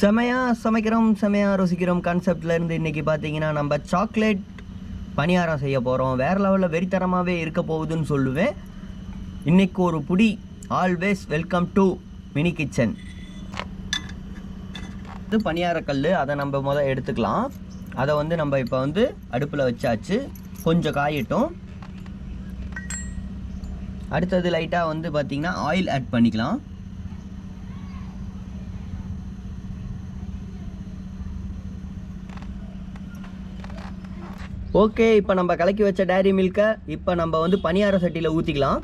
செமையாக சமைக்கிறோம் செமையாக ருசிக்கிறோம் கான்செப்ட்லேருந்து இன்றைக்கி பார்த்தீங்கன்னா நம்ம சாக்லேட் பணியாரம் செய்ய போகிறோம் வேறு லெவலில் வெறித்தரமாகவே இருக்க போகுதுன்னு சொல்லுவேன். இன்றைக்கு ஒரு புடி. Always welcome to mini kitchen இது பணியாரக்கல் அதை நம்ம முதல் எடுத்துக்கலாம். அதை வந்து நம்ம இப்போ வந்து அடுப்பில் வச்சாச்சு. கொஞ்சம் காயட்டும். அடுத்தது லைட்டாக வந்து பார்த்திங்கன்னா ஆயில் ஆட் பண்ணிக்கலாம். ஓகே இப்போ நம்ம கலக்கி வச்ச டேரி மில்கை இப்போ நம்ம வந்து பனியார சட்டியில் ஊற்றிக்கலாம்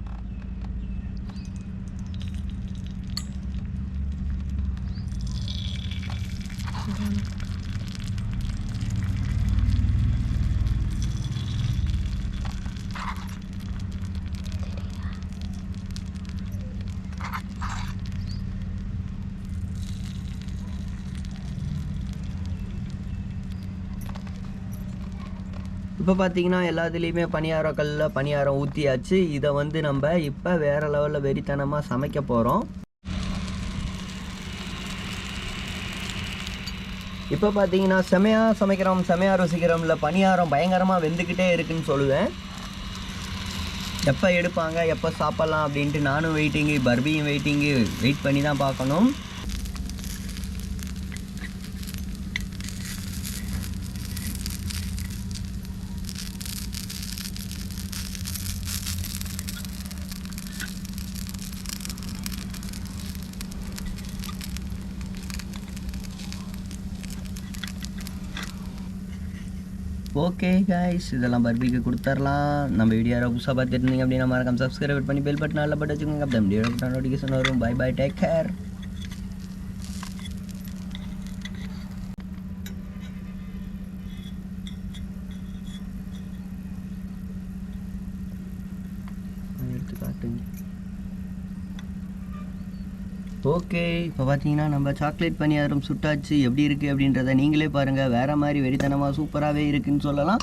இப்போ பார்த்தீங்கன்னா எல்லாத்துலேயுமே பணியார கல்லில் பணியாரம் ஊற்றியாச்சு இதை வந்து நம்ம இப்போ வேறு லெவலில் வெறித்தனமாக சமைக்க போகிறோம் இப்போ பார்த்தீங்கன்னா செமையாக சமைக்கிறோம் செமையாக ருசிக்கிறோம்ல. பணியாரம் பயங்கரமாக வெந்துக்கிட்டே இருக்குன்னு சொல்லுவேன். எப்போ எடுப்பாங்க எப்போ சாப்பிட்லாம் அப்படின்ட்டு நானும் வெயிட்டிங்கு பர்பியும் வெயிட்டிங்கு வெயிட் பண்ணி தான் பார்க்கணும். ஓகே கைஸ் இதெல்லாம் பர்பிக்கு கொடுத்துர்லாம் நம்ம வீடியோ யாரோ புதுசாக பார்த்துட்டு இருந்தீங்க அப்படின்னா மறக்காம சப்ஸ்கிரைப் பண்ணி பெல் பட்டன் நல்ல பட்டு வச்சுக்கோங்க அப்போ வீடியோ நோட்டிஃபிகேஷன் வரும் பை பை டேக் கேர் எடுத்து காட்டுங்க Okay இப்போ பார்த்தீங்கன்னா நம்ம சாக்லேட் பணியாரம் சுட்டாச்சு எப்படி இருக்குது அப்படின்றத நீங்களே பாருங்கள் வேறு மாதிரி வெறித்தனமாக சூப்பராகவே இருக்குன்னு சொல்லலாம்.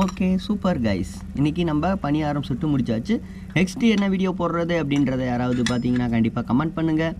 ஓகே சூப்பர் கைஸ் இன்றைக்கி நம்ம பணியாரம் சுட்டு முடிச்சாச்சு. நெக்ஸ்ட்டு என்ன வீடியோ போடுறது அப்படின்றத யாராவது பார்த்தீங்கன்னா கண்டிப்பாக கமெண்ட் பண்ணுங்கள்